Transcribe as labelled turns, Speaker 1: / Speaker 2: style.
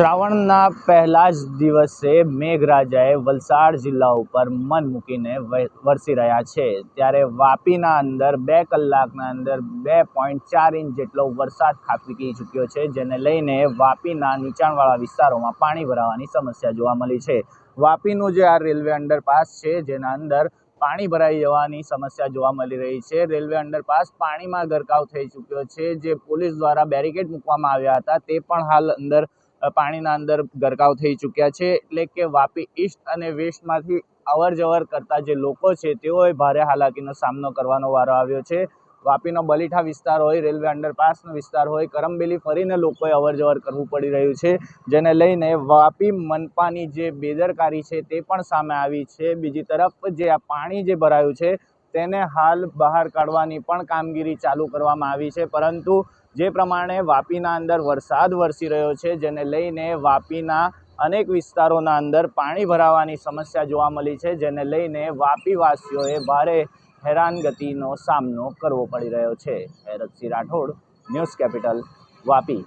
Speaker 1: શ્રાવણના પહેલા જ દિવસે મેઘરાજાએ વલસાડ જિલ્લા ઉપર મન મૂકીને વરસી રહ્યા છે. ત્યારે વાપીના અંદર બે કલાકના અંદર બે પોઈન્ટ ચાર ઇંચ જેટલો વરસાદ ખાબકી ચૂક્યો છે, જેને લઈને વાપીના નીચાણવાળા વિસ્તારોમાં પાણી ભરાવાની સમસ્યા જોવા મળી છે. વાપીનું જે આ રેલવે અંડરપાસ છે, જેના અંદર પાણી ભરાઈ જવાની સમસ્યા જોવા મળી રહી છે. રેલવે અંડરપાસ પાણીમાં ગરકાવ થઈ ચૂક્યો છે, જે પોલીસ દ્વારા બેરિકેડ મૂકવામાં આવ્યા હતા, તે પણ હાલ અંદર પાણીના અંદર ગરકાવ થઈ ચૂક્યા છે. એટલે કે વાપી ઈસ્ટ અને વેસ્ટમાંથી અવર જવર કરતા જે લોકો છે, તેઓએ ભારે હાલાકીનો સામનો કરવાનો વારો આવ્યો છે. વાપીનો બલીઠા વિસ્તાર હોય, રેલવે અંડરપાસનો વિસ્તાર હોય, કરમબેલી ફરીને લોકોએ અવર જવર કરવું પડી રહ્યું છે, જેને લઈને વાપી મનપાની જે બેદરકારી છે, તે પણ સામે આવી છે. બીજી તરફ જે આ પાણી જે ભરાયું છે, તેને હાલ બહાર કાઢવાની પણ કામગીરી ચાલુ કરવામાં આવી છે. પરંતુ જે પ્રમાણે વાપીના અંદર વરસાદ વરસી રહ્યો છે, જેને લઈને વાપીના અનેક વિસ્તારોના અંદર પાણી ભરાવાની સમસ્યા જોવા મળી છે, જેને લઈને વાપીવાસીઓએ ભારે હેરાનગતિનો સામનો કરવો પડી રહ્યો છે. Heratsinh Rathod, news capital, Vapi.